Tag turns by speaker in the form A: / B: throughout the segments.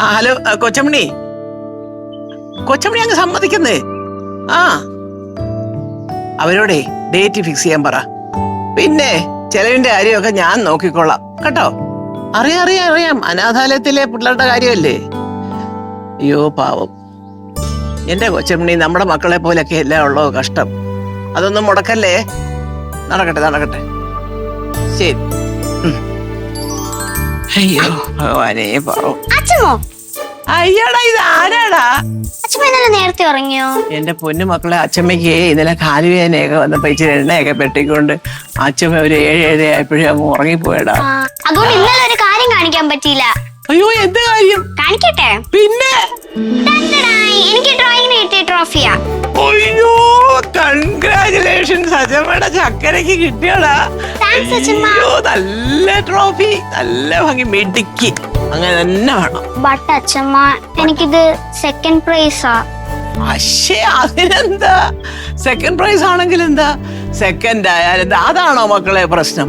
A: ആ ഹലോ കൊച്ചമണി കൊച്ചമണി അങ്ങ് സമ്മതിക്കുന്നേ. ആ. അവരോടെ ഡേറ്റ് ഫിക്സ് ചെയ്യാൻ പറ. പിന്നെ ചെലവിന്റെ കാര്യമൊക്കെ ഞാൻ നോക്കിക്കൊള്ളാം. കേട്ടോ? അറിയാം അറിയാം അറിയാം. അനാഥാലയത്തിലെ പിള്ളേരുടെ കാര്യമല്ലേ? അയ്യോ പാവം. എന്റെ കൊച്ചമണി നമ്മുടെ മക്കളെ പോലെയൊക്കെ എല്ലാം ഉള്ളോ കഷ്ടം. അതൊന്നും മുടക്കല്ലേ? നടക്കട്ടെ നടക്കട്ടെ. ശരി. അയ്യോ. ഭഗവാനേ പാവം
B: അച്ഛമോ
A: അയ്യടാ ഇത് ആരാടാ?
B: അച്ഛമ്മ ഇന്നലെ നേരത്തെ ഉറങ്ങിയോ?
A: എന്റെ പൊന്നു മക്കളെ അച്ഛമ്മയ്ക്ക് ഇന്നലെ കാലുവേദനയൊക്കെ വന്നപ്പോ ഇച്ചിരി എണ്ണയൊക്കെ പെട്ടിക്കൊണ്ട് അച്ഛമ്മ ഒരു ഏഴ് ഏഴ് ആയപ്പോഴേ അങ്ങ് ഉറങ്ങിപ്പോയടാ.
B: അതുകൊണ്ട് ഇന്നലെ ഒരു കാര്യം കാണിക്കാൻ പറ്റിയില്ല.
A: അയ്യോ എന്ത് കാര്യം?
B: കാണിക്കട്ടെ?
A: പിന്നെ?
B: ടണ്ടടായ്, എനിക്ക് ഡ്രോയിങ്ങിന് കിട്ടിയ ട്രോഫിയാ
A: അയ്യോ കൺഗ്രാചുലേഷൻസ് അജമ്മയുടെ ചക്കരക്ക് കിട്ടിയടാ. അയ്യോ നല്ല ട്രോഫി നല്ല ഭംഗി. മിടുക്കി. അങ്ങനെ തന്നെ വേണം.
B: ബട്ട് അച്ഛമ്മ എനിക്കിത് സെക്കൻഡ് പ്രൈസാ
A: പക്ഷേ അതിനെന്താ? സെക്കൻഡ് പ്രൈസ് ആണെങ്കിൽ എന്താ സെക്കൻഡ് ആയാലും അതാണോ മക്കളെ പ്രശ്നം?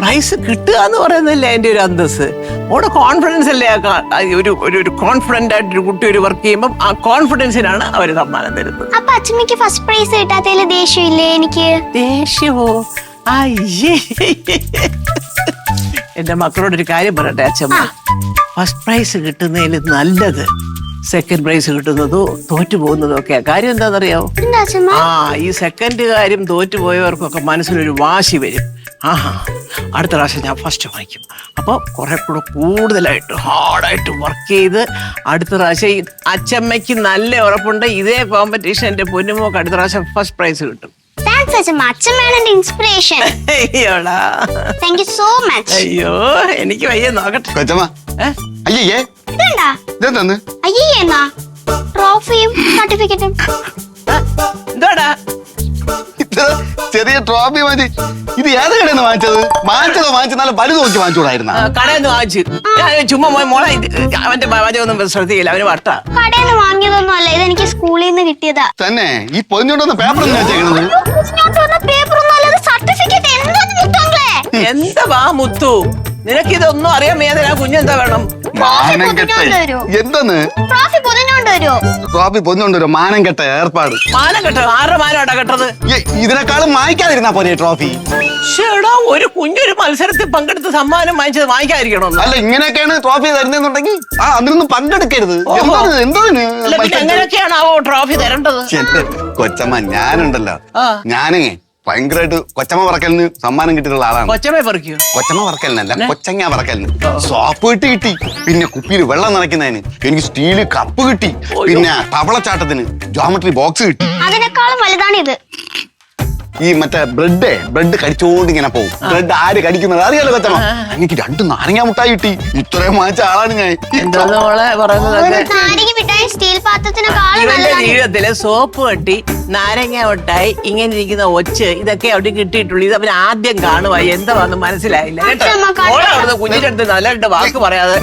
A: പ്രൈസ് കിട്ടുക എന്ന് പറയുന്നതല്ലേ എന്റെ ഒരു അന്തസ് അവിടെ കോൺഫിഡൻസ് അല്ലേ ഒരു ഒരു ഒരു കോൺഫിഡന്റ് ആയിട്ട് ഒരു കുട്ടി ഒരു വർക്ക് ചെയ്യുമ്പോൾ ആ കോൺഫിഡൻസിനാണ് അവർ സമ്മാനം തരുന്നത്.
B: അപ്പൊ അച്ഛമ്മക്ക് ഫസ്റ്റ് പ്രൈസ് കിട്ടാത്തതിൽ ദേഷ്യമില്ലേ എനിക്ക്?
A: ദേഷ്യമോ? അയ്യേ. എന്റെ മക്കളോട് ഒരു കാര്യം പറയട്ടെ അച്ഛമ്മ. ഫസ്റ്റ് പ്രൈസ് കിട്ടുന്നതിൽ നല്ലത് സെക്കൻഡ് പ്രൈസ് കിട്ടുന്നതോ തോറ്റു പോകുന്നതോ ഒക്കെയാ. കാര്യം എന്താണെന്നറിയാവോ? ആ ഈ സെക്കൻഡ് കാര്യം തോറ്റുപോയവർക്കൊക്കെ മനസ്സിലൊരു വാശി വരും. ആഹാ അടുത്ത പ്രാവശ്യം ഞാൻ ഫസ്റ്റ് വാങ്ങിക്കും അപ്പോൾ കുറെ കൂടെ കൂടുതലായിട്ട് ഹാർഡായിട്ട് വർക്ക് ചെയ്ത് അടുത്ത പ്രാവശ്യം അച്ചമ്മയ്ക്ക് നല്ല ഉറപ്പുണ്ട്. ഇതേ കോമ്പറ്റീഷൻ എന്റെ പൊന്നുമോക്ക് അടുത്ത പ്രാവശ്യം ഫസ്റ്റ് പ്രൈസ് കിട്ടും. അയ്യോ എനിക്ക് വയ്യ നോക്കട്ടെ.
C: കൊച്ചമ്മ അയ്യേ
B: ഇതെന്താ?
C: ഇതെന്താന്ന്?
B: അയ്യേ ട്രോഫിയും സർട്ടിഫിക്കറ്റും
A: എന്തോടാ
C: ചെറിയ ട്രോഫി മതി. ഇത് ഏത് കടയിൽ നിന്ന് വാങ്ങിച്ചത് വാങ്ങിച്ചതോ? വാങ്ങിച്ച നല്ല വലുത് നോക്കി വാങ്ങിച്ചുകൂടായിരുന്ന?
A: കടയിൽ നിന്ന് വാങ്ങിച്ചു. ഞാൻ ചുമ്മാ മോൻ മോളെ അവന്റെ ഒന്നും ശ്രദ്ധിക്കില്ല. അവന് വട്ട.
B: കടയിൽ നിന്ന് വാങ്ങിയതൊന്നും അല്ല. ഇത് എനിക്ക് സ്കൂളിൽ നിന്ന് കിട്ടിയതാ.
C: തന്നെ? ഈ പൊന്നുകൊണ്ടൊന്ന് പേപ്പർ
B: പേപ്പർ സർട്ടിഫിക്കറ്റ് എന്തോ മുത്തങ്ങളെ
A: എന്താ വാ മുത്തു? നിനക്ക് ഇതൊന്നും അറിയാൻ മേതന കുഞ്ഞെന്താ വേണം?
C: മാനം കെട്ട. എന്തെന്ന്?
B: ട്രോഫി പൊതിഞ്ഞോണ്ട് വരുമോ
C: ട്രോഫി പൊതിഞ്ഞോണ്ടൊരു മാനം കെട്ട ഏർപ്പാട്.
A: മാനം കെട്ട? ആരുടെ മാനോട്ടാ കെട്ടത്?
C: ഇതിനേക്കാളും വാങ്ങിക്കാതിരുന്നാ പോരെ ട്രോഫി?
A: ഷേടാ ഒരു കുഞ്ഞൊരു മത്സരത്തിൽ പങ്കെടുത്ത് സമ്മാനം വാങ്ങിച്ചത് വാങ്ങിക്കാതിരിക്കണമെന്ന്
C: അല്ല ഇങ്ങനെയൊക്കെയാണ് ട്രോഫി തരുന്നെന്നുണ്ടെങ്കിൽ ആ അതിനൊന്നും പങ്കെടുക്കരുത്.
A: എന്തോന്ന് എങ്ങനെയൊക്കെയാണ് ആ ട്രോഫി തരേണ്ടത്?
C: കൊച്ചമ്മ ഞാനുണ്ടല്ലോ.
A: ആ.
C: ഞാനേ ഭയങ്കരമായിട്ട് കൊച്ചമ്മ പറക്കലിന് സമ്മാനം കിട്ടിയിട്ടുള്ള ആളാണ്.
A: കൊച്ചമ്മയെ പറിക്കോ?
C: കൊച്ചമ്മ പറക്കലിനല്ല കൊച്ചങ്ങ പറക്കലിന് സോപ്പ് കിട്ടി കിട്ടി. പിന്നെ കുപ്പിയിൽ വെള്ളം നിറയ്ക്കുന്നതിന് എനിക്ക് സ്റ്റീൽ കപ്പ് കിട്ടി. പിന്നെ തവളച്ചാട്ടത്തിന് ജോമെട്രി ബോക്സ് കിട്ടി.
B: അതിനേക്കാളും വലുതാണ് ഇത്.
C: ഈ മറ്റേ ബ്രെഡ് ബ്രെഡ് കടിച്ചോണ്ട് ഇങ്ങനെ പോകും ബ്രെഡ് ആര് കടിക്കുന്നത് അറിയാലോ കൊച്ചമ്മ? എനിക്ക് രണ്ട് നാരങ്ങ മുട്ടായി കിട്ടി. ഇത്രയും വാങ്ങിച്ച ആളാണ് ഞാൻ.
B: സ്റ്റീൽ ഇത്.
A: സോപ്പ് കെട്ടി നാരങ്ങ ഒട്ടായി ഇങ്ങനെ ഇരിക്കുന്ന ഒച്ച് ഇതൊക്കെ അവിടെ കിട്ടിയിട്ടുള്ളൂ. ഇത് അവൻ ആദ്യം കാണുവായി എന്താ മനസ്സിലായില്ല. കേട്ടോ? കുഞ്ഞിന്റെ അടുത്ത് നല്ല വാക്ക് പറയാതെ.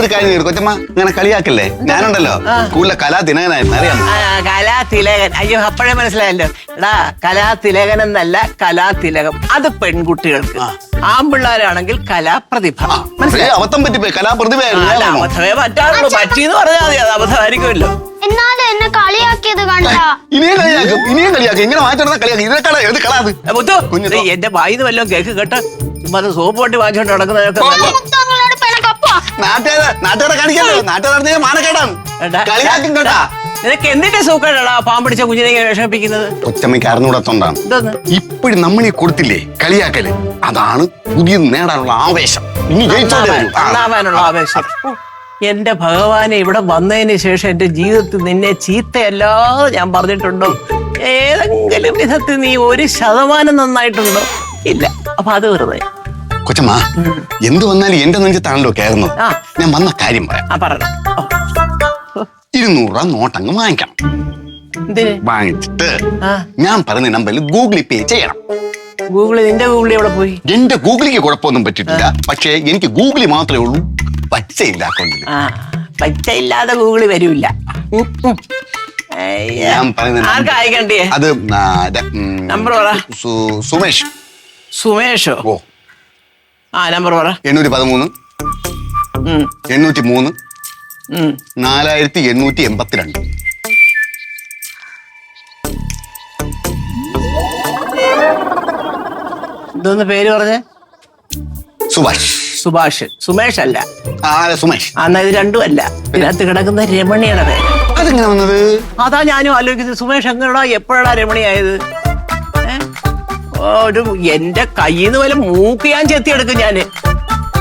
C: ഒരു കാര്യം കൊച്ചമ്മ ഇങ്ങനെ കളിയാക്കല്ലേ? ഞാനുണ്ടല്ലോ. സ്കൂളിലെ കലാ തിനകനായിരുന്നു അറിയാം
A: ആ, കലാതിലകൻ. അയ്യോ അപ്പോഴേ മനസ്സിലായല്ലോ. എടാ കലാതിലകൻ എന്നല്ല കലാതിലകം. അത് പെൺകുട്ടികൾക്ക്. ആമ്പിള്ളാരാണെങ്കിൽ കലാപ്രതിഭ. മനസ്സിലായി
C: അബദ്ധം പറ്റിപ്പോയി. കലാപ്രതിഭയായിരുന്നു.
A: അല്ല അബദ്ധമേ പറ്റാറുള്ളൂ. പറ്റിന്ന് പറഞ്ഞാൽ മതി. അത് അബദ്ധമായിരിക്കുമല്ലോ.
B: എന്നാലും എന്നെ കളിയാക്കിയത് കണ്ടോ.
C: ഇനിയും കളിയാക്കും ഇനിയും കളിയാക്കും. ഇങ്ങനെ മാറ്റി കളിയാക്കും. ഇതിനെ കള ഏത് കള അത്
A: മുത്തു
C: കുഞ്ഞു
A: ദേ, എന്റെ വായിന്ന് വല്ലതും കേക്ക് കേട്ട് ചുമ്മാ അത് സോപ്പ് വണ്ടി വാങ്ങിച്ചോണ്ട് നടക്കുന്നതൊക്കെ നല്ല
B: മുത്തങ്ങളോട് പെനക്കപ്പോ
C: നാട്ടുകാരെ നാട്ടുകാരെ കാണിക്കല്ലോ നാട്ടുകാരെ മാനക്കേടാണ്.
A: എടാ,
C: കളിയാക്കും കേട്ടാ.
A: നിനക്ക് എന്തിന്റെ സൂക്കേടാ പാവം പിടിച്ച കുഞ്ഞിനെ ഇങ്ങനെ വിഷമിപ്പിക്കുന്നത്?
C: കൊച്ചമ്മയ്ക്ക് അറിഞ്ഞൂടത്തോണ്ടാണ്
A: എന്തോന്ന്
C: ഇപ്പോഴും നമ്മളീ കൊടുത്തില്ലേ കളിയാക്കൽ? അതാണ് പുതിയത് നേടാനുള്ള ആവേശം. ഇനി ജയിച്ചോണ്ടേ വരൂ. ആ.
A: നന്നാവാനുള്ള ആവേശം. ഓ, എന്റെ ഭഗവാനെ ഇവിടെ വന്നതിന് ശേഷം എന്റെ ജീവിതത്തിൽ നിന്നെ ചീത്തയല്ലാതെ ഞാൻ പറഞ്ഞിട്ടുണ്ടോ? ഏതെങ്കിലും വിധത്തിൽ നീ ഒരു ശതമാനം നന്നായിട്ടുണ്ടോ? ഇല്ല. അപ്പൊ അത് വെറുതെ.
C: കൊച്ചമ്മ എന്ത് വന്നാലും എന്റെ നെഞ്ചത്താണല്ലോ കയറുന്നത്
A: കേറുന്നു
C: ഞാൻ വന്ന കാര്യം പറയാം. ഇരുന്നൂറ് രൂപ നോട്ടങ്ങ് വാങ്ങിക്കണം. വാങ്ങിച്ചിട്ട് ഞാൻ പറഞ്ഞ നമ്പറിൽ ഗൂഗിൾ പേ ചെയ്യണം.
A: ഗൂഗിൾ നിന്റെ ഗൂഗിളി എവിടെ പോയി?
C: എന്റെ ഗൂഗിളിക്ക് കുഴപ്പമൊന്നും പറ്റിയിട്ടില്ല പക്ഷേ എനിക്ക് ഗൂഗിളി മാത്രമേ ഉള്ളൂ. പച്ചയില്ല അക്കൗണ്ടിൽ
A: ആ പച്ച ഇല്ലാതെ ഗൂഗിളിൽ വരൂല്ല. അയ്യ.
C: ഞാൻ പറയുന്നത്
A: ആർക്കാ അയക്കണ്ടേ
C: അത് ആ, ഇത്, ഉം,
A: നമ്പർ പറ.
C: സു- സുമേഷ്.
A: സുമേഷോ?
C: ഓ.
A: ആ നമ്പർ പറ.
C: എണ്ണൂറ്റി പതിമൂന്ന്.
A: ഉം.
C: എണ്ണൂറ്റി മൂന്ന്.
A: ഉം.
C: നാലായിരത്തി എണ്ണൂറ്റി എൺപത്തിരണ്ട്.
A: ഇതൊന്ന് പേര് പറഞ്ഞേ?
C: സുഭാഷ്.
A: സുഭാഷ്. സുമേഷ് അല്ല.
C: ആ അതെ, സുമേഷ്
A: എന്നാ ഇത് രണ്ടും അല്ല. ഇതിനകത്ത് കിടക്കുന്ന രമണിയുടെ പേര്.
C: അതെങ്ങനെ വന്നത്?
A: അതാ ഞാനും ആലോചിക്കുന്നത്. സുമേഷ് എങ്ങനെയാ എപ്പോഴാ രമണിയായത് ഏ? ഓ, ഒരു എന്റെ കയ്യിൽ നിന്ന് വല്ല മൂക്ക് ഞാൻ ചെത്തിയെടുക്കും ഞാൻ.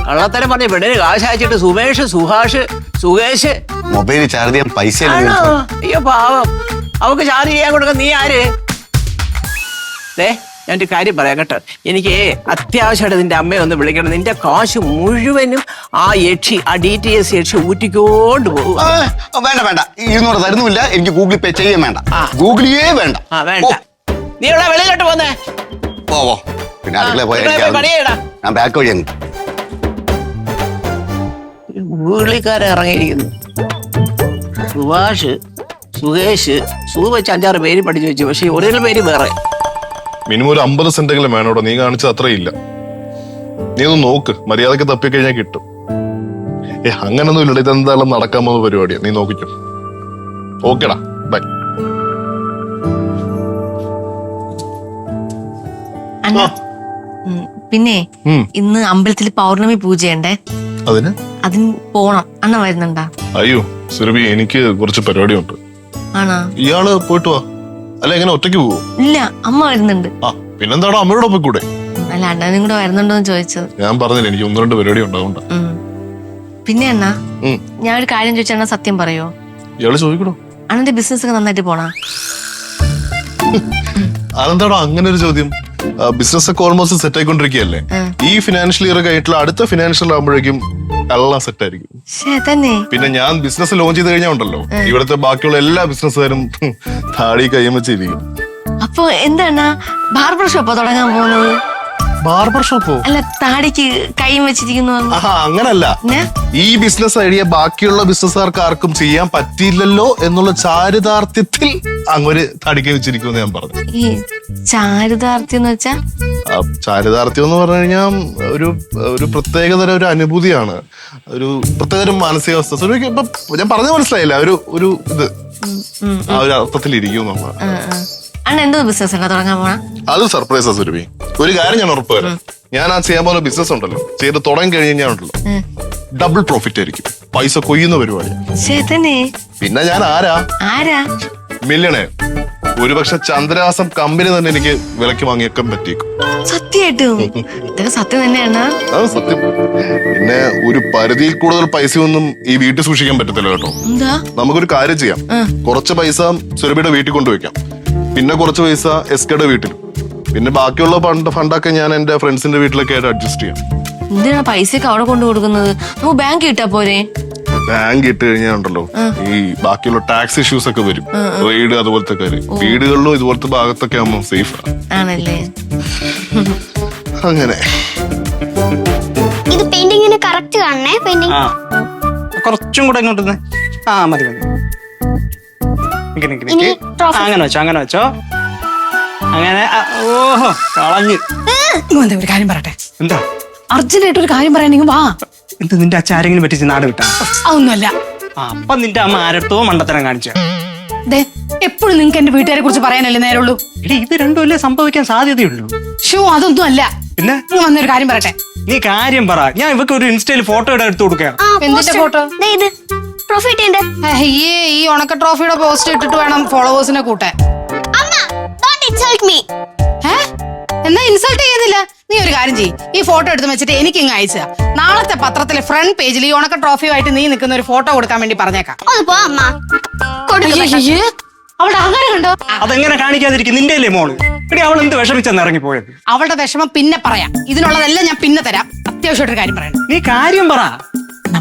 A: കള്ളത്തരം പറഞ്ഞ പെണ്ണിന് കാശ് അയച്ചിട്ട് സുമേഷ് സുഹാഷ് സുകേഷ്.
C: മൊബൈൽ ചാർജ് ചെയ്യാൻ പൈസ
A: ആണോ? അയ്യോ പാവം. അവക്ക് ചാർജ് ചെയ്യാൻ കൊടുക്കാൻ നീ ആര്? ദേ ഞാൻ ഒരു കാര്യം പറയാം കേട്ടോ. എനിക്ക് അത്യാവശ്യമായിട്ട് നിന്റെ അമ്മയെ ഒന്ന് വിളിക്കണം. നിന്റെ കാശ് മുഴുവനും ആ യക്ഷി ആ ഡി ടി എസ് യക്ഷി ഊറ്റിക്കോണ്ട് പോകും.
C: വേണ്ട വേണ്ട. ഇരുന്നൂറ് തരുന്നില്ല എനിക്ക് ഗൂഗിൾ പേ ചെയ്യാൻ വേണ്ട.
A: ആ.
C: ഗൂഗിളിയേ വേണ്ട.
A: ആ വേണ്ട. നീ ഇവിടെ വെളിയിലോട്ട് പോന്നേ?
C: ഓ പിന്നെ അടുക്കള പോയാൽ
A: ഇവിടെ പോയി
C: അത്
A: പണിയെടാ.
C: ഞാൻ ബാക്ക് വഴി അങ്ങ്
A: ഗൂഗിളിക്കാരൻ ഇറങ്ങിയിരിക്കുന്നു. സുഭാഷ് സുകേഷ് സു വെച്ച് അഞ്ചാറ് പേര് പഠിച്ചു വെച്ചു. പക്ഷെ ഒരേ പേര് വേറെ.
D: മിനിമം ഒരു അമ്പത് സെന്റെങ്കിലും വേണോടോ നീ കാണിച്ചത് അത്രയില്ല. നീ ഒന്ന് നോക്ക്. മര്യാദയ്ക്ക് തപ്പിക്കഴിഞ്ഞാൽ കിട്ടും. ഏ അങ്ങനൊന്നും ഇല്ലടാ ഇതെന്തായാലും നടക്കാൻ പോകുന്ന പരിപാടിയാ. നീ നോക്കിക്കും. ഓക്കേടാ. ബൈ.
E: ഉം, പിന്നെ
D: ഉം.
E: ഇന്ന് അമ്പലത്തിൽ പൗർണമി പൂജയുണ്ടേ
D: അതിന്?
E: അതിന് പോണം. അണ്ണ വരുന്നുണ്ടാ?
D: അയ്യോ സുരഭി എനിക്ക് കുറച്ച് പരിപാടിയുണ്ട്.
E: ആണോ?
D: ഇയാൾ പോയിട്ട് വാ. അല്ല എങ്ങനെ ഒറ്റയ്ക്ക് പോവോ?
E: ഇല്ല അമ്മ വരുന്നുണ്ട്.
D: ആ പിന്നെന്താണോ അമ്മയുടെ ഒപ്പം കൂടെ?
E: അല്ല അണ്ണനും കൂടെ വരുന്നുണ്ടോ എന്ന് ചോദിച്ചത്
D: ഞാൻ പറഞ്ഞില്ല എനിക്ക് ഒന്ന് രണ്ട് പരിപാടി ഉണ്ടാവുണ്ട.
E: ഉം. പിന്നെ അണ്ണാ
D: ഉം.
E: ഞാൻ ഒരു കാര്യം ചോദിച്ചാ അണ്ണാ സത്യം പറയോ?
D: ഇയാൾ ചോദിക്കണോ?
E: അണ്ണന്റെ ബിസിനസ് ഒക്കെ നന്നായിട്ട് പോണാ?
D: അതെന്താണോ അങ്ങനെ ഒരു ചോദ്യം? ബിസിനസ് ഒക്കെ ഓൾമോസ്റ്റ് സെറ്റ് ആയിക്കൊണ്ടിരിക്കുകയല്ലേ?
E: ഉം.
D: ഈ ഫിനാൻഷ്യൽ ഇയർ കഴിഞ്ഞിട്ടുള്ള അടുത്ത ഫിനാൻഷ്യൽ ആകുമ്പോഴേക്കും എല്ലാം സെറ്റ് ആയിരിക്കും. പിന്നെ ഞാൻ ബിസിനസ് ലോഞ്ച് ചെയ്ത് കഴിഞ്ഞാൽ ഉണ്ടല്ലോ. ഇവിടുത്തെ ബാക്കിയുള്ള എല്ലാ ബിസിനസ്സുകാരും താടി കൈയും വെച്ചിരിക്കും
E: അപ്പൊ എന്താണ്? ബാർബർ ഷോപ്പ് തുടങ്ങാൻ പോകുന്നത്
D: ബാർബർ ഷോപ്പോ?
E: അല്ല താടിക്ക് കൈയും വെച്ചിരിക്കുന്നു
D: അങ്ങനല്ല. ഈ ബിസിനസ് ഐഡിയ ബാക്കിയുള്ള ബിസിനസ്സുകാർക്ക് ആർക്കും ചെയ്യാൻ പറ്റിയില്ലല്ലോ എന്നുള്ള ചാരിതാർത്ഥ്യത്തിൽ അങ്ങൊരു താടിക്ക് വെച്ചിരിക്കുമെന്ന് ഞാൻ പറഞ്ഞു.
E: ഈ ചാരിതാർത്ഥ്യം എന്ന് വെച്ചാ?
D: ചാരിതാർത്ഥ്യം എന്ന് പറഞ്ഞു കഴിഞ്ഞാൽ ഒരു ഒരു പ്രത്യേകതരം ഒരു അനുഭൂതിയാണ്. ഒരു പ്രത്യേകതരം മാനസികാവസ്ഥ. ഇപ്പൊ ഞാൻ പറഞ്ഞു മനസ്സിലായില്ല. ഒരു ഒരു ഇത്. ആ ഒരു അർത്ഥത്തിൽ ഇരിക്കും നമ്മൾ.
E: അണ്ണ എന്തോ ബിസിനസ് അല്ല തുടങ്ങാൻ പോണ?
D: അത് സർപ്രൈസാ സുരഭി. ഒരു കാര്യം ഞാൻ ഉറപ്പ് തരാം. ഞാൻ ആ ചെയ്യാൻ പോകുന്ന ബിസിനസ് ഉണ്ടല്ലോ. ചെയ്ത് തുടങ്ങി കഴിഞ്ഞ് കഴിഞ്ഞാൽ ഉണ്ടല്ലോ. ഡബിൾ പ്രോഫിറ്റ് ആയിരിക്കും. പൈസ കൊയ്യുന്ന പരിപാടി. പിന്നെ ഞാൻ ആരാ?
E: ആരാ?
D: മില്യണേ ഒരുപക്ഷെ ചന്ദ്രാസം കമ്പനി തന്നെ എനിക്ക് വിലക്ക് വാങ്ങിയേക്കാൻ പറ്റിയേക്കും.
E: സത്യമായിട്ടും? ഇതൊക്കെ സത്യം തന്നെയാണ്?
D: അത് സത്യം. പിന്നെ ഒരു പരിധിയിൽ കൂടുതൽ പൈസ ഒന്നും ഈ വീട്ടിൽ സൂക്ഷിക്കാൻ പറ്റത്തില്ല കേട്ടോ.
E: എന്താ?
D: നമുക്കൊരു കാര്യം ചെയ്യാം. കുറച്ച് പൈസ സുരഭിയുടെ വീട്ടിൽ കൊണ്ടുവയ്ക്കാം. പിന്നെ കുറച്ച് പൈസ എസ്കേടെ വീട്ടിൽ. പിന്നെ ബാക്കിയുള്ള ഫണ്ട് ഫണ്ടൊക്കെ ഞാൻ എന്റെ ഫ്രണ്ട്സിന്റെ വീട്ടിലൊക്കെ ആയിട്ട് അഡ്ജസ്റ്റ് ചെയ്യാം.
E: എന്തിനാ പൈസയൊക്കെ അവിടെ കൊണ്ടു കൊടുക്കുന്നത്? നമുക്ക് ബാങ്ക് കിട്ടാ പോരെ?
D: ബാങ്ക് ഇട്ട് കഴിഞ്ഞാൽ ഉണ്ടല്ലോ. ഈ ബാക്കിയുള്ള ടാക്സ് ഇഷ്യൂസ് ഒക്കെ വരും. റെയ്ഡ് അതുപോലത്തെ കാര്യം. വീടുകളിലും ഇതുപോലത്തെ ഭാഗത്തൊക്കെ ആകുമ്പോൾ സേഫ്
E: ആണല്ലേ?
D: അങ്ങനെ.
B: ഇത് പെയിന്റിങ്ങിന് കറക്റ്റ് കാണണേ പെയിന്റിങ്
F: കുറച്ചും കൂടെ ഇങ്ങോട്ട് ആ മതി മതി. നിക്ക് നിക്ക് നിക്ക്. അങ്ങനെ വെച്ചോ അങ്ങനെ വെച്ചോ. അങ്ങനെ ഓഹോ കളഞ്ഞ്.
G: ഒരു കാര്യം പറയട്ടെ.
F: എന്താ?
G: അർജന്റായിട്ട് ഒരു കാര്യം പറയാനെങ്കിൽ വാ.
F: എന്ത് നിന്റെ അച്ഛൻ ആരെങ്കിലും പറ്റിച്ച് നാട് വിട്ടാ?
G: അതൊന്നുമല്ല.
F: അപ്പൊ നിന്റെ അമ്മ ആരത്തോ മണ്ടത്തരം കാണിച്ചു?
G: ദേ എപ്പോഴും നിങ്ങൾക്ക് എന്റെ വീട്ടുകാരെ കുറിച്ച് പറയാനല്ലേ നേരുള്ളൂ
F: എടി ഇത് രണ്ടുമല്ലേ സംഭവിക്കാൻ സാധ്യതയുള്ളൂ?
G: ഷോ അതൊന്നും അല്ല
F: പിന്നെ
G: നീ വന്നൊരു കാര്യം പറയട്ടെ.
F: നീ കാര്യം പറ. ഞാൻ ഇവക്ക് ഒരു ഇൻസ്റ്റയിൽ ഫോട്ടോ എടുത്തു കൊടുക്കാം.
G: എന്തിന്റെ
B: poster. പ്രോഫിറ്റ് ഉണ്ട്.
G: അയ്യേ ഈ ഉണക്ക ട്രോഫിയുടെ പോസ്റ്റ് ഇട്ടിട്ട് വേണം ഫോളോവേഴ്സിനെ കൂട്ടാൻ.
B: അമ്മ ഡോണ്ട് ഇൻസൾട്ട് മീ
G: ഏ എന്നാ ഇൻസൾട്ട് ചെയ്യുന്നില്ല? നീ ഒരു കാര്യം ചെയ്യ്. ഈ ഫോട്ടോ എടുത്ത് വെച്ചിട്ട് എനിക്ക് ഇങ്ങ് അയച്ചാ നാളത്തെ പത്രത്തിലെ ഫ്രണ്ട് പേജിൽ ഈ ഉണക്ക ട്രോഫിയുമായിട്ട് നീ നിൽക്കുന്ന ഒരു ഫോട്ടോ കൊടുക്കാൻ വേണ്ടി പറഞ്ഞേക്കാം.
B: ഒന്ന് പോ അമ്മ. കൊടുക്ക് പെട്ടെന്ന്.
G: അയ്യേ, അവളുടെ അഹങ്കാരം കണ്ടോ?
F: അതെങ്ങനെ കാണിക്കാതിരിക്കും? നിന്റെ അല്ലേ മോൾ? എടി അവൾ എന്ത് വിഷമിച്ചെന്ന് ഇറങ്ങിപ്പോയത്?
G: അവളുടെ വിഷമം പിന്നെ പറയാം. ഇതിനുള്ളതെല്ലാം ഞാൻ പിന്നെ തരാം. അത്യാവശ്യമായിട്ടൊരു കാര്യം പറയണം.
F: നീ കാര്യം പറ.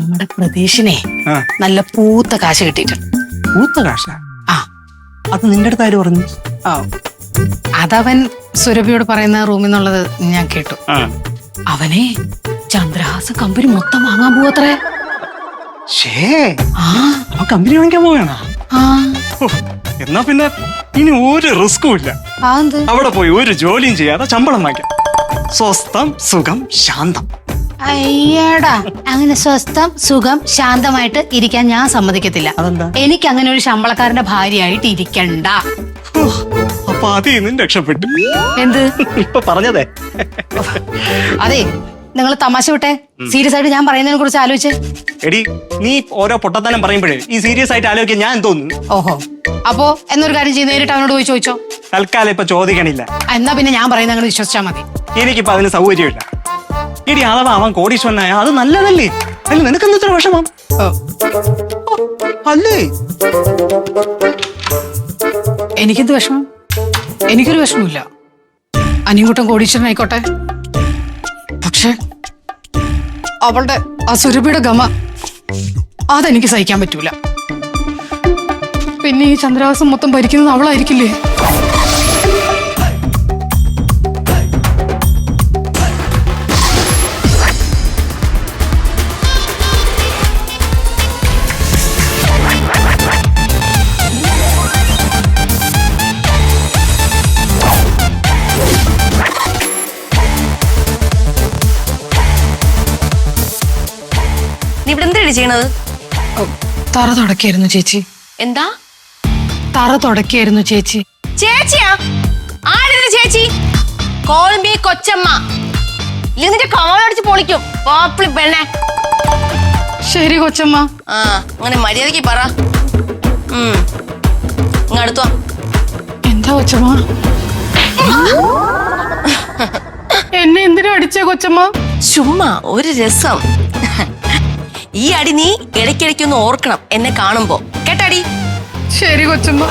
G: നമ്മുടെ പ്രതീക്ഷനെ
F: ആ.
G: നല്ല പൂത്ത കാശ് കിട്ടിയിട്ടുണ്ട്.
F: പൂത്ത കാശ?
G: ആ.
F: അത് നിന്റെ അടുത്ത് ആര് പറഞ്ഞു?
G: ആ അതവൻ സുരഭിയോട് പറയുന്ന റൂമിൽ നിന്നുള്ളത് ഞാൻ കേട്ടു.
F: ആ.
G: അവനെ ചന്ദ്രഹാസ കമ്പനി മൊത്തം വാങ്ങാൻ പോവത്രേ
F: ഷേ
G: ആ.
F: അവൻ കമ്പനി വാങ്ങിക്കാൻ പോവുകയാണോ?
G: ആ.
F: എന്നാ പിന്നെ ഇനി ഒരു റിസ്കും ഇല്ല.
G: അതെന്ത്?
F: അവിടെ പോയി ഒരു ജോലിയും ചെയ്യാതെ ശമ്പളം വാങ്ങിക്കാം. സ്വസ്ഥം സുഖം ശാന്തം.
G: അയ്യടാ അങ്ങനെ സ്വസ്ഥം സുഖം ശാന്തമായിട്ട് ഇരിക്കാൻ ഞാൻ സമ്മതിക്കത്തില്ല.
F: അതെന്താ?
G: എനിക്ക് അങ്ങനെ ഒരു ശമ്പളക്കാരന്റെ ഭാര്യയായിട്ട് ഇരിക്കണ്ട.
F: അപ്പൊ അതിൽ നിന്നും രക്ഷപ്പെട്ടു.
G: എന്ത്?
F: ഇപ്പൊ പറഞ്ഞതേ.
G: അതെ നിങ്ങൾ തമാശ വിട്ടെ. സീരിയസ് ആയിട്ട് ഞാൻ പറയുന്നതിനെ കുറിച്ച് ആലോചിച്ചേ.
F: എടി നീ ഓരോ പൊട്ടത്തനം പറയുമ്പോഴേ ഈ സീരിയസ് ആയിട്ട് ആലോചിക്കാൻ ഞാൻ തോന്നുന്നു
G: ഓഹോ അപ്പോ എന്നൊരു കാര്യം ചെയ്ത് നേരിട്ട് അവനോട് പോയി ചോദിച്ചോ.
F: തൽക്കാലം ഇപ്പൊ ചോദിക്കണില്ല.
G: എന്നാ പിന്നെ ഞാൻ പറയുന്ന അങ്ങനെ വിശ്വസിച്ചാൽ മതി.
F: എനിക്കിപ്പോ അതിന് സൗകര്യമില്ല. ഇടി അഥവാ അവൻ കോടീശ്വരനായ. അത് നല്ലതല്ലേ? അല്ല നിനക്ക് എന്താ വിഷമം? അല്ലേ?
G: എനിക്കെന്ത് വിഷമം? എനിക്കൊരു വിഷമമില്ല അനിയൻകുട്ടൻ കോടീശ്വരനായിക്കോട്ടെ. പക്ഷെ അവളുടെ ആ സുരഭിയുടെ ഗമ അതെനിക്ക് സഹിക്കാൻ പറ്റൂല. പിന്നെ ഈ ചന്ദ്രാവാസം മൊത്തം ഭരിക്കുന്നത് അവളായിരിക്കില്ലേ?
E: എന്താണ് ചെയ്യണത്?
G: തറ തുടക്കായിരുന്നു ചേച്ചി.
E: എന്താ?
G: തറ തുടക്കായിരുന്നു ചേച്ചി.
E: ചേച്ചിയാ? ആടിതിന് ചേച്ചി? കോളമ്പി കൊച്ചമ്മ. ഇല്ലെന്നിട്ട് നിന്റെ കവളടിച്ച് പൊളിക്കും. പോപ്പിളി പെണ്ണെ.
G: ശരി കൊച്ചമ്മ.
E: ആ അങ്ങനെ മര്യാദയ്ക്ക് പറ. അടുത്തോ
G: എന്താ കൊച്ചമ്മ? എന്നെ എന്തിനാ അടിച്ചേ കൊച്ചമ്മ?
E: ചുമ്മാ ഒരു രസം. ഈ അടി നീ ഇടയ്ക്കിടയ്ക്ക് ഒന്ന് ഓർക്കണം എന്നെ കാണുമ്പോ. കേട്ടടി?
G: ശരി കൊച്ചുമ്മ.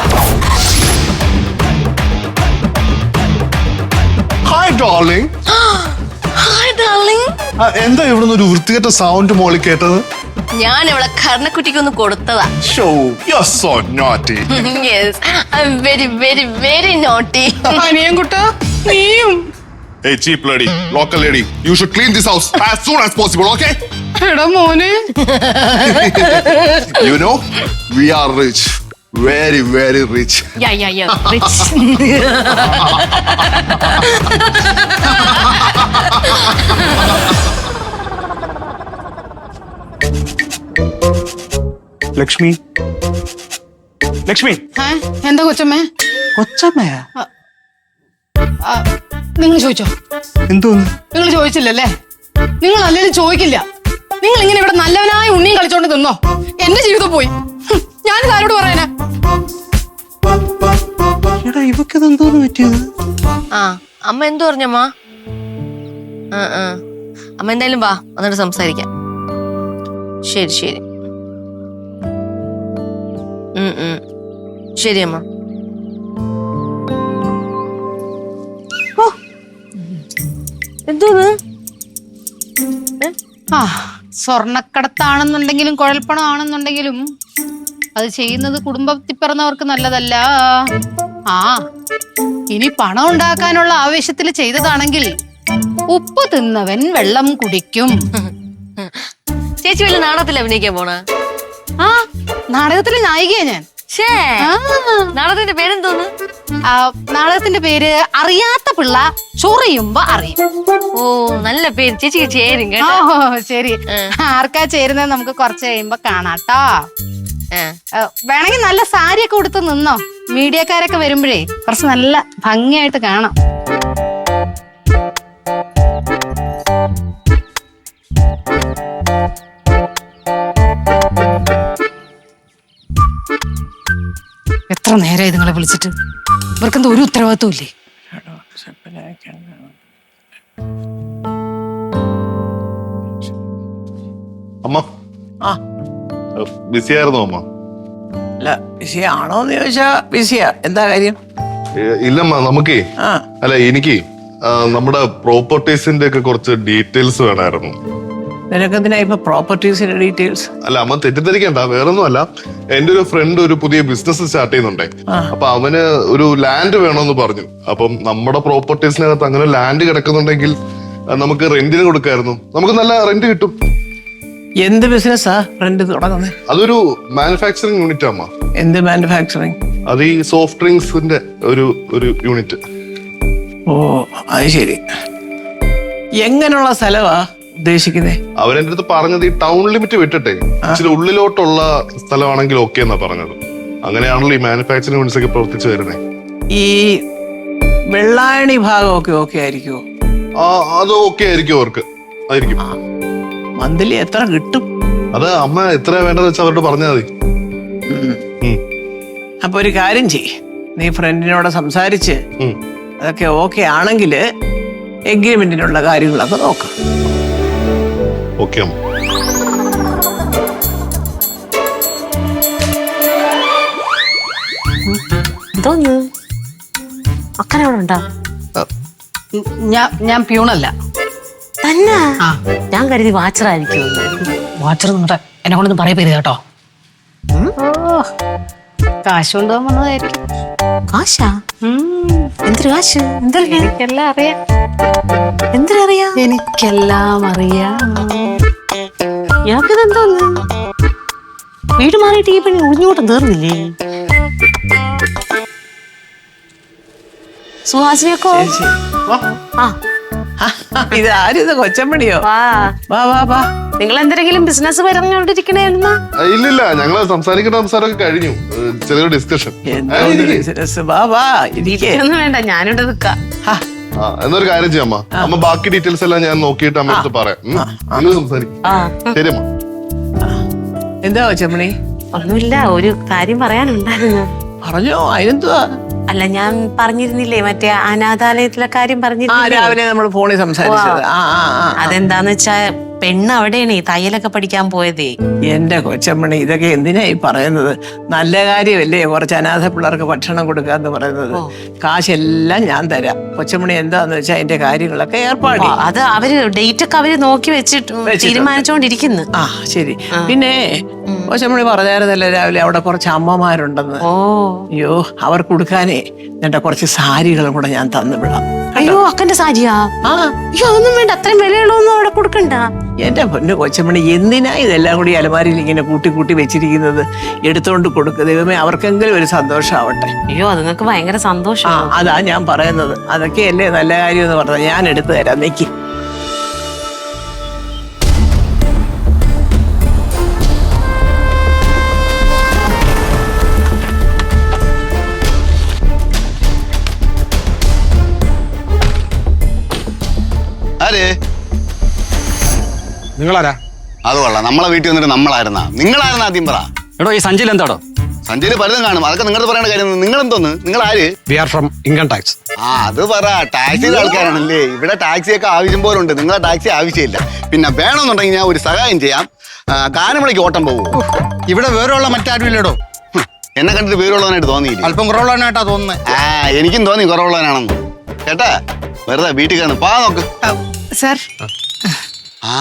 D: ഹായ് ഡാർലിംഗ്
E: ഹായ് ഡാർലിംഗ്
D: എന്താ ഇവിടുന്ന് ഒരു വൃത്തികെട്ട സൗണ്ട് മോളി കേട്ടത്?
E: ഞാൻ ഇവിടെ കർണക്കുട്ടിക്ക് ഒന്ന് കൊടുത്തതാ.
D: Show you so naughty
E: yes I am very very very naughty
G: അനിയൻകുട്ട നീയും.
D: Hey, cheap lady, local lady, you should clean this house as soon as possible, okay?
G: എടാ മോനെ
D: You know, we are rich. Very, very rich.
E: Yeah yeah yeah rich
F: Lakshmi Lakshmi?
G: എന്താ കൊച്ചമ്മേ
F: കൊച്ചമ്മയാ
G: നിങ്ങൾ ചോദിച്ചോ?
F: എന്തോന്ന്?
G: നിങ്ങൾ ചോദിച്ചില്ലല്ലേ? നിങ്ങൾ അല്ലെങ്കിലും ചോദിക്കില്ല. നിങ്ങൾ ഇങ്ങനെ ഇവിടെ നല്ലവനായ ഉണ്ണിയും കളിച്ചോണ്ട് നിന്നോ? എന്റെ ജീവിതം പോയി. ഞാൻ ഞാനിത് ആരോട് പറയാനാ
F: എടാ ഇവക്കത് എന്തോന്ന് പറ്റിയത്?
E: ആ അമ്മ എന്തു പറഞ്ഞമ്മ ആ ആ. അമ്മ എന്തായാലും വാ വന്നിട്ട് സംസാരിക്കാം. ശരി ശരി. ഉം, ഉം. ശരി അമ്മ. എന്തോന്ന്?
G: ആ സ്വർണക്കടത്താണെന്നുണ്ടെങ്കിലും കുഴൽപ്പണമാണെന്നുണ്ടെങ്കിലും അത് ചെയ്യുന്നത് കുടുംബത്തിൽ പിറന്നവർക്ക് നല്ലതല്ല. ആ ഇനി പണം ഉണ്ടാക്കാനുള്ള ആവേശത്തിൽ ചെയ്തതാണെങ്കിൽ ഉപ്പ് തിന്നവൻ വെള്ളം കുടിക്കും.
E: ചേച്ചി വലിയ നാടകത്തിൽ അഭിനയിക്കാൻ പോണ?
G: ആ നാടകത്തിലെ നായികയാ ഞാൻ.
E: ഷേ
G: ആ,
E: നാടകത്തിന്റെ പേരെന്തോന്ന്?
G: നാടകത്തിന്റെ പേര് അറിയാത്ത പിള്ള ചൊറിയുമ്പോ അറിയും.
E: ഓ നല്ല പേര്. ചേച്ചിക്ക് ചേരും
G: ഓ ശരി. ആർക്കാ ചേരുന്നത് നമുക്ക് കുറച്ച് കഴിയുമ്പോ കാണാട്ടോ. വേണമെങ്കിൽ നല്ല സാരിയൊക്കെ ഉടുത്ത് നിന്നോ? മീഡിയക്കാരൊക്കെ വരുമ്പോഴേ കുറച്ച് നല്ല ഭംഗിയായിട്ട് കാണാം. എത്ര നേരമായി നിങ്ങളെ വിളിച്ചിട്ട്? ഇവർക്കെന്താ ഒരു ഉത്തരവാദിത്വം ഇല്ലേ?
D: അമ്മ.
A: ആ.
D: ബിസി ആയിരുന്നു അമ്മ?
A: അല്ല ബിസി ആണോ എന്ന് ചോദിച്ചാ ബിസിയാ. എന്താ കാര്യം?
D: ഇല്ലമ്മ നമുക്കേ. അല്ല എനിക്ക് നമ്മുടെ പ്രോപ്പർട്ടീസിന്റെ ഒക്കെ കുറച്ച് ഡീറ്റെയിൽസ് വേണമായിരുന്നു
A: നിനക്കെന്തിനാ ഇപ്പൊ പ്രോപ്പർട്ടീസിന്റെ ഡീറ്റെയിൽസ്
D: അല്ല അമ്മ തെറ്റിദ്ധരിക്കണ്ട. വേറൊന്നും അല്ല എന്റെ ഒരു ഫ്രണ്ട് ഒരു പുതിയ ബിസിനസ് സ്റ്റാർട്ട് ചെയ്യുന്നുണ്ടേ. അപ്പൊ അവന് ഒരു ലാൻഡ് വേണമെന്ന് പറഞ്ഞു. അപ്പം നമ്മുടെ പ്രോപ്പർട്ടീസിനകത്ത് അങ്ങനെ ലാൻഡ് കിടക്കുന്നുണ്ടെങ്കിൽ നമുക്ക് റെന്റിന് കൊടുക്കായിരുന്നു. നമുക്ക് നല്ല റെന്റ് കിട്ടും.
A: എന്ത് ബിസിനസ്സാ ഫ്രണ്ട് തുടങ്ങുന്നത്
D: അതൊരു മാനുഫാക്ചറിങ് യൂണിറ്റ് അമ്മ.
A: എന്ത് മാനുഫാക്ചറിങ്
D: അത് ഈ സോഫ്റ്റ് ഡ്രിങ്ക്സിന്റെ ഒരു ഒരു യൂണിറ്റ്
A: ഓ അത് ശരി. എങ്ങനെയുള്ള സ്ഥലമാ ഉദ്ദേശിക്കുന്നേ?
D: അവരെന്റെ അടുത്ത് പറഞ്ഞത് ഈ ടൗൺ ലിമിറ്റ് വിട്ടിട്ടെ. ഇച്ചിരി ഉള്ളിലോട്ടുള്ള സ്ഥലമാണെങ്കിൽ ഓക്കെ എന്നാ പറഞ്ഞത്. അങ്ങനെയാണല്ലോ ഈ മാനുഫാക്ചറിംഗ് യൂണിറ്റ്സ് ഒക്കെ പ്രവർത്തിച്ചു വരുന്നത്
A: ഈ വെള്ളായണി ഭാഗമൊക്കെ ഓക്കെ ആയിരിക്കുമോ
D: ആ അത് ഓക്കെ ആയിരിക്കും അവർക്ക്. ആയിരിക്കും.
A: മന്ത്ലി എത്ര കിട്ടും?
D: അത് അമ്മ എത്ര വേണ്ടത് വെച്ചാൽ അവരോട് പറഞ്ഞാൽ മതി.
A: ഉം. അപ്പൊ ഒരു കാര്യം ചെയ് നീ ഫ്രണ്ടിനോട് സംസാരിച്ച്
D: ഉം.
A: അതൊക്കെ ഓക്കെ ആണെങ്കിൽ എഗ്രിമെന്റിനുള്ള കാര്യങ്ങളൊക്കെ നോക്കാം.
D: ഓക്കെ അമ്മ.
H: എന്തോന്ന് അക്കനെ അവിടെ ഉണ്ടാ
G: ഞാൻ ഞാൻ പ്യൂണല്ല.
H: തന്നെ?
G: ആ.
H: ഞാൻ കരുതി വാച്ചറായിരിക്കും.
G: വാച്ചർ നിങ്ങളുടെ എന്നെ കൊണ്ടൊന്നും പറയപ്പെരുത് കേട്ടോ. ഓ കാശ് കൊണ്ടുപോകാൻ വന്നതായിരിക്കും.
H: കാശാ എന്തൊരു കാശ് എന്തൊരു
G: എനിക്കെല്ലാം അറിയാം.
H: എന്തിനറിയാ
G: എനിക്കെല്ലാം അറിയാം.
H: ഞങ്ങൾക്കിത് വീട് മാറിയിട്ട് ഈ പണി ഒഴിഞ്ഞോട്ടും തീർന്നില്ലേ സുഹാസിനിയൊക്കെ. ആ.
A: ഇത് ആരും കൊച്ചമ്പണിയോ
H: വാ.
A: വാ വാ
H: നിങ്ങൾ എന്തെങ്കിലും ബിസിനസ് പറഞ്ഞോണ്ടിരിക്കണേന്നാ
D: ഇല്ലില്ല ഞങ്ങൾ സംസാരിക്കേണ്ട സംസാരമൊക്കെ കഴിഞ്ഞു. ചെറിയ ഡിസ്കഷൻ
A: ബിസിനസ് വാ
H: വേണ്ട ഞാനിവിടെ നിൽക്കാം
D: ആ. എന്നൊരു കാര്യം ചെയ്യാം അമ്മ. അമ്മ ബാക്കി ഡീറ്റെയിൽസ് എല്ലാം ഞാൻ നോക്കിയിട്ട് അമ്മ പറയാം? നിങ്ങൾ സംസാരിക്കും.
H: ആ.
D: ശരി അമ്മ.
A: എന്താ കൊച്ചമ്മണി?
H: ഒന്നുമില്ല ഒരു കാര്യം പറയാനുണ്ടായിരുന്നു.
A: പറഞ്ഞോ അതിനെന്തുവാ?
H: അല്ല ഞാൻ പറഞ്ഞിരുന്നില്ലേ മറ്റേ അനാഥാലയത്തിലെ കാര്യം പറഞ്ഞിരുന്നില്ലേ?
A: രാവിലെ നമ്മൾ ഫോണിൽ സംസാരിച്ചത്.
H: അതെന്താന്ന് വെച്ചാ പെണ്ണ് അവിടെയാണ് തയ്യലൊക്കെ പഠിക്കാൻ പോയതേ.
A: എന്റെ കൊച്ചമ്മണി ഇതൊക്കെ എന്തിനാ ഈ പറയുന്നത്? നല്ല കാര്യമല്ലേ കുറച്ച് അനാഥ പിള്ളേർക്ക് ഭക്ഷണം കൊടുക്കാന്ന് പറയുന്നത്. കാശെല്ലാം ഞാൻ തരാം. കൊച്ചമ്മണി എന്താന്ന് വെച്ചാൽ അതിന്റെ കാര്യങ്ങളൊക്കെ ഏർപ്പാട്
H: അത് അവർ ഡേറ്റ് ഒക്കെ അവർ നോക്കി വെച്ചിട്ട് തീരുമാനിച്ചോണ്ടിരിക്കുന്നു.
A: ആ ശരി. പിന്നെ കൊച്ചമ്മണി പറഞ്ഞായിരുന്നല്ലേ രാവിലെ അവിടെ കുറച്ച് അമ്മമാരുണ്ടെന്ന്.
H: ഓ.
A: അയ്യോ അവർക്ക് കൊടുക്കാനേ എന്റെ കുറച്ച് സാരികളും കൂടെ ഞാൻ തന്നു വിടാം.
H: അയ്യോ അക്കന്റെ സാരിയാ അയ്യോ അതൊന്നും വേണ്ട അത്രയും വിലയുള്ളതൊന്നും അവിടെ കൊടുക്കണ്ട.
A: എന്റെ പൊന്നു കൊച്ചമ്മണി എന്തിനാ ഇതെല്ലാം കൂടി അലമാരിയിൽ ഇങ്ങനെ കൂട്ടി കൂട്ടി വെച്ചിരിക്കുന്നത്? എടുത്തോണ്ട് കൊടുക്കുക ദൈവമേ അവർക്കെങ്കിലും ഒരു സന്തോഷമാവട്ടെ
H: അയ്യോ അത് നിങ്ങൾക്ക് ഭയങ്കര സന്തോഷം.
A: അതാ ഞാൻ പറയുന്നത്. അതൊക്കെയല്ലേ നല്ല കാര്യം എന്ന് പറഞ്ഞത്. ഞാൻ എടുത്തു തരാം. നിക്ക്.
C: ആരേ?
I: നിങ്ങളാരാ?
C: അത് കൊള്ളാം. നമ്മളെ വീട്ടിൽ വന്നിട്ട് നമ്മളായിരുന്നാ. നിങ്ങളായിരുന്നാ ആദ്യം പറ.
I: എടോ ഈ സഞ്ചിയിൽ എന്താടോ?
C: സഞ്ജയിൽ പലതും കാണും. അതൊക്കെ നിങ്ങൾ പറയേണ്ട കാര്യം നിങ്ങൾ എന്തോന്ന് നിങ്ങൾ ആര്
I: we are from income tax
C: ആ അത് പറ. ടാക്സിയുടെ ആൾക്കാരാണല്ലേ. ഇവിടെ ടാക്സിയൊക്കെ ആവശ്യം പോലെ ഉണ്ട്. നിങ്ങളെ ടാക്സി ആവശ്യമില്ല. പിന്നെ വേണമെന്നുണ്ടെങ്കിൽ ഞാൻ ഒരു സഹായം ചെയ്യാം. ആ, ഓട്ടം പോകും
F: ഇവിടെ വേറെയുള്ള മറ്റാരും ഇല്ലടോ.
C: എന്നെ കണ്ടിട്ട് വേറുള്ളവനായിട്ട് തോന്നിയില്ല?
F: അല്പം കുറവുള്ളവനായിട്ടാ തോന്നുന്നത്
C: ആ എനിക്കും തോന്നി കുറവുള്ളവനാണെന്ന്. കേട്ടാ? വെറുതെ വീട്ടിൽ കയറുന്നു പാ നോക്ക്.
G: സാർ.
C: ആ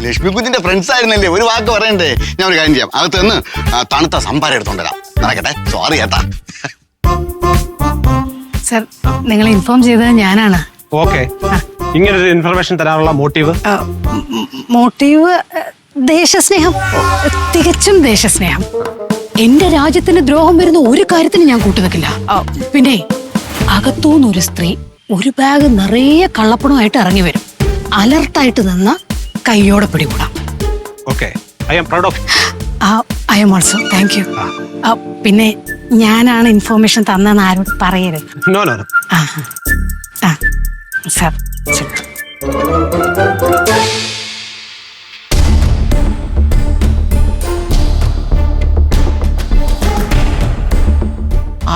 C: ലക്ഷ്മി ഫ്രണ്ട്സ് ആയിരുന്നല്ലേ? ഒരു വാക്ക് പറയണ്ടേ? ഞാൻ ഒരു കാര്യം ചെയ്യാം. അകത്ത് നിന്ന് തണുത്ത സംഭാരം എടുത്തോണ്ട് വരാം. നടക്കട്ടെ? സോറി ഏട്ടാ.
G: സർ നിങ്ങളെ ഇൻഫോം ചെയ്തത് ഞാനാണ്.
I: ഓക്കെ ഇങ്ങനൊരു ഇൻഫർമേഷൻ തരാനുള്ള മോട്ടീവ്
G: ആ, മ്, മോട്ടീവ് ഏ, ദേശസ്നേഹം. തികച്ചും ദേശസ്നേഹം. എന്റെ രാജ്യത്തിന് ദ്രോഹം വരുന്ന ഒരു കാര്യത്തിന് ഞാൻ കൂട്ടുനിൽക്കില്ല. ആ, പിന്നെ അകത്തൂന്നൊരു ഒരു സ്ത്രീ ഒരു ബാഗ് നിറയെ കള്ളപ്പണമായിട്ട് ഇറങ്ങി വരും. അലർട്ടായിട്ട് നിന്ന് കൈയോടെ പിടികൂടാം.
I: Okay I am proud of
G: I am also thank you പിന്നെ ഞാനാണ് ഇൻഫോർമേഷൻ തന്നെന്ന് ആരോട് പറയരുത്.
I: നോ നോ
G: ആ ആ. സാർ.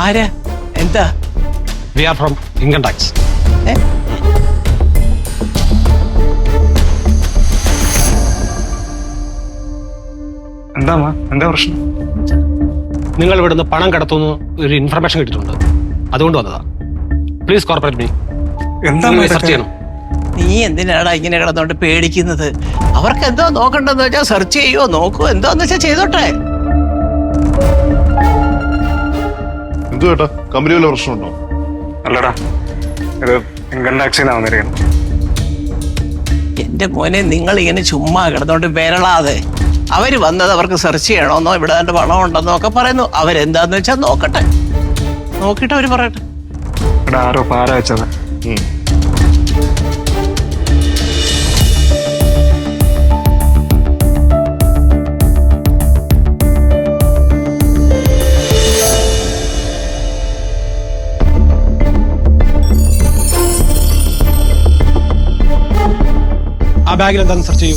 A: ആരാ? എന്താ?
I: We are from income tax? എന്താ എന്താ പ്രശ്നം? നിങ്ങൾ ഇവിടുന്ന് പണം കടത്തുന്നു ഒരു ഇൻഫർമേഷൻ കിട്ടിയിട്ടുണ്ട്. അതുകൊണ്ട് വന്നതാ. പ്ലീസ് കോർപ്പറേറ്റ് മീ എന്താ സെർച്ച് ചെയ്യണം.
A: നീ എന്തിനാടാ ഇങ്ങനെ കിടന്നോണ്ട് പേടിക്കുന്നത്? അവർക്ക് എന്തോ നോക്കണ്ടെന്ന് വെച്ചാൽ സെർച്ച് ചെയ്യോ നോക്കോ എന്തോന്ന് വെച്ചാൽ ചെയ്തോട്ടെ.
D: എന്തു കേട്ടാ കമ്പനി വല്ല പ്രശ്നമുണ്ടോ?
J: അല്ലടാ ഇത് ഇൻകം വന്നിരിക്കുന്നത്
A: എന്റെ മോനെ നിങ്ങൾ ഇങ്ങനെ ചുമ്മാ കിടന്നോണ്ട് വിരളാതെ. അവർ വന്നത് അവർക്ക് സെർച്ച് ചെയ്യണമെന്നോ ഇവിടെ രണ്ട് പണം ഉണ്ടെന്നോ ഒക്കെ പറയുന്നു. അവരെന്താന്ന് വെച്ചാൽ നോക്കട്ടെ. നോക്കിയിട്ട് അവർ പറയട്ടെ.
J: ഇവിടെ ആരോ പാര വെച്ചത്.
I: ബാഗിൽ എന്താണെന്ന് സെർച്ച് ചെയ്യൂ.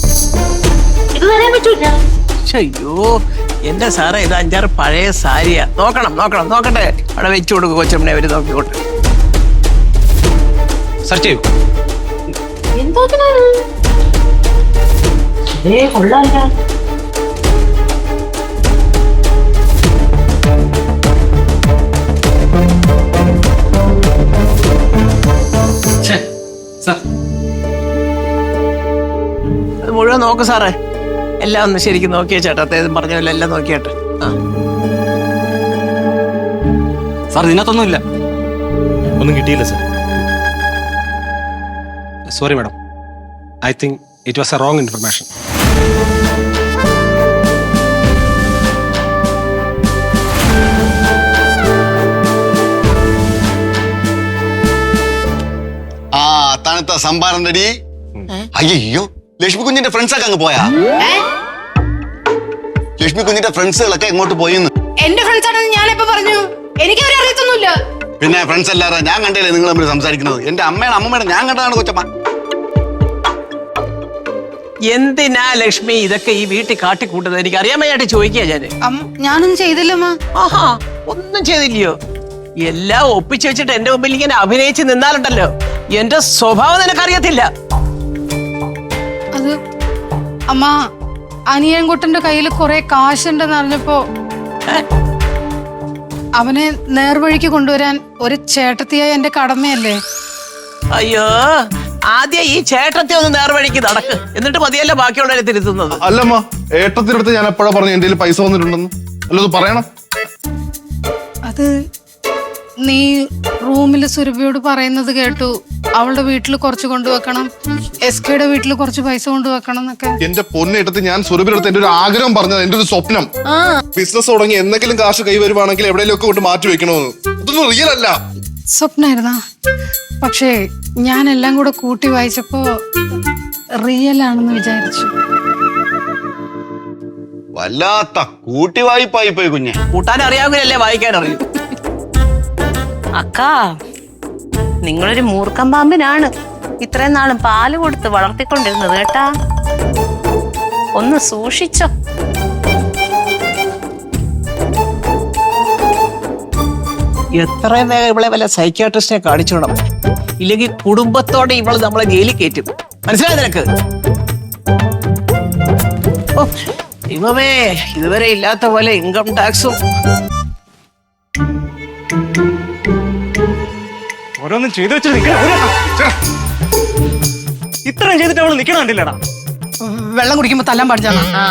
B: ഇത് തരാൻ പറ്റൂല.
A: അയ്യോ എന്റെ സാറേ ഇത് അഞ്ചാറ് പഴയ സാരിയാ. നോക്കണം നോക്കണം നോക്കട്ടെ. അവിടെ വെച്ചു കൊടുക്കും കൊച്ചമ്മനെ അവർ നോക്കിക്കോട്ടെ.
I: സെർച്ച് ചെയ്യൂ.
B: എന്തോത്തിനാണ് ഏ കൊള്ളാല്ല
A: മുഴുവൻ നോക്ക് സാറേ. എല്ലാം ഒന്ന് ശരിക്കും നോക്കിയ ചേട്ടാ. പറഞ്ഞ പോലെ എല്ലാം നോക്കിയാട്ടെ. ആ.
F: സാർ ഇതിനകത്തൊന്നും ഇല്ല
I: ഒന്നും കിട്ടിയില്ല sir. Sorry madam I think it was a wrong information
C: ആ തണുത്ത സംഭാരം റെഡി അയ്യോ ലക്ഷ്മി കുഞ്ഞിന്റെ ഫ്രണ്ട്സ് ഒക്കെ അങ്ങ് പോയാ? ലക്ഷ്മി കുഞ്ഞിന്റെ ഫ്രണ്ട്സുകളൊക്കെ എങ്ങോട്ട് പോയിന്ന്?
H: എന്റെ ഫ്രണ്ട്സ് ആണെന്ന് ഞാനിപ്പോ പറഞ്ഞു? എനിക്ക് അവരെ അറിയത്തൊന്നുമില്ല.
C: പിന്നെ ഫ്രണ്ട്സ് എല്ലാവരും ഞാൻ കണ്ടില്ലേ നിങ്ങൾ തമ്മിൽ സംസാരിക്കുന്നത്? എന്റെ അമ്മയുടെ അമ്മയുടെ ഞാൻ കണ്ടതാണ് കൊച്ചമ്മ.
A: എന്തിനാ ലക്ഷ്മി ഇതൊക്കെ ഈ വീട്ടിൽ കാട്ടിക്കൂട്ടുന്നത്? എനിക്ക് അറിയാമയായിട്ട് ചോദിക്കുക ഞാൻ.
H: ഞാനൊന്നും ചെയ്തില്ലമ്മ
A: ആഹാ ഒന്നും ചെയ്തില്ലയോ? എല്ലാം ഒപ്പിച്ചു വെച്ചിട്ട് എന്റെ മുമ്പിൽ ഇങ്ങനെ അഭിനയിച്ച് നിന്നാലുണ്ടല്ലോ. എന്റെ സ്വഭാവം നിനക്കറിയത്തില്ല.
G: അമ്മ അനിയൻകുട്ടന്റെ കയ്യിൽ കുറെ കാശുണ്ടെന്ന് അറിഞ്ഞപ്പോ അവനെ നേർവഴിക്ക് കൊണ്ടുവരാൻ ഒരു ചേട്ടത്തിയായ എന്റെ കടമയല്ലേ?
A: അയ്യോ ആദ്യം ഈ ചേട്ടത്തെ ഒന്ന് നേർവഴിക്ക് നടക്ക്. എന്നിട്ട് മതിയല്ല ബാക്കിയുള്ളവരെ തിരുത്തുന്നത്
D: അല്ലമ്മ ഏട്ടത്തിനടുത്ത് ഞാൻ എപ്പോഴാ പറഞ്ഞു എന്റെ പൈസ വന്നിട്ടുണ്ടെന്ന്? അല്ലത് പറയണം.
G: അത് നീ റൂമിൽ സുരഭിയോട് പറയുന്നത് കേട്ടു. അവളുടെ വീട്ടിൽ കുറച്ച് കൊണ്ടുവെക്കണം. എസ് കെയുടെ വീട്ടിൽ കുറച്ച് പൈസ കൊണ്ടുവെക്കണം എന്നൊക്കെ.
D: എന്റെ പൊന്നിട്ടത്ത് ഞാൻ സുരഭിയുടെ എന്റെ ഒരു ആഗ്രഹം പറഞ്ഞത്. എന്റെ ഒരു സ്വപ്നം. ബിസിനസ് തുടങ്ങി എന്തെങ്കിലും കാശ് കൈ വരുവാണെങ്കിൽ എവിടെയെങ്കിലും ഒക്കെ കൊണ്ട് മാറ്റി വെക്കണമെന്ന് ഇതൊന്നും റിയൽ അല്ല.
G: സ്വപ്നായിരുന്ന? പക്ഷേ ഞാൻ എല്ലാം കൂടെ കൂട്ടി വായിച്ചപ്പോ റിയൽ ആണെന്ന് വിചാരിച്ചു.
C: വല്ലാത്ത കൂട്ടി വായ്പായി പോയി കുഞ്ഞെ.
A: കൂട്ടാൻ അറിയാവുകയല്ലേ വായിക്കാൻ അറിയൂ
H: അക്കാ നിങ്ങളൊരു മൂർഖം പാമ്പിനാണ്. ഇത്രയും നാളും പാൽ കൊടുത്ത് വളർത്തിക്കൊണ്ടിരുന്നത് കേട്ടാ. ഒന്ന് സൂക്ഷിച്ചോ.
A: എത്രയും വേഗം ഇവളെ വല്ല സൈക്യാട്രിസ്റ്റിനെ കാണിച്ചോണം ഇല്ലെങ്കിൽ കുടുംബത്തോടെ ഇവൾ നമ്മളെ ജയിലിൽ കയറ്റും. മനസ്സിലായി നിനക്ക്? ഓ, ദൈവമേ ഇതുവരെ ഇല്ലാത്ത പോലെ ഇൻകം ടാക്സും
F: ഓരോന്നും ചെയ്തു വെച്ച് ഇത്രയും ചെയ്തിട്ട് അവൾ നിക്കണ കണ്ടില്ലടാ.
G: വെള്ളം കുടിക്കുമ്പോ തല്ലാൻ പാടിച്ചാണ്
E: ആ.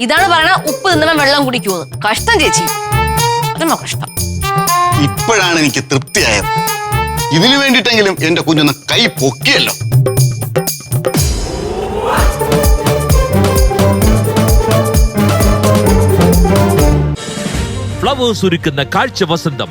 E: ഇതാണ് പറയണ ഉപ്പ് തിന്നവൻ വെള്ളം കുടിക്കൂ കഷ്ടം ചേച്ചി. അതമ്മ കഷ്ടം.
C: ഇപ്പോഴാണ് എനിക്ക് തൃപ്തിയായത്. ഇതിനു വേണ്ടിട്ടെങ്കിലും എന്റെ കുഞ്ഞൊന്ന് കൈ പൊക്കിയല്ലോ.
K: ഫ്ലവേഴ്സ് ഒരുക്കുന്ന കാഴ്ച വസന്തം.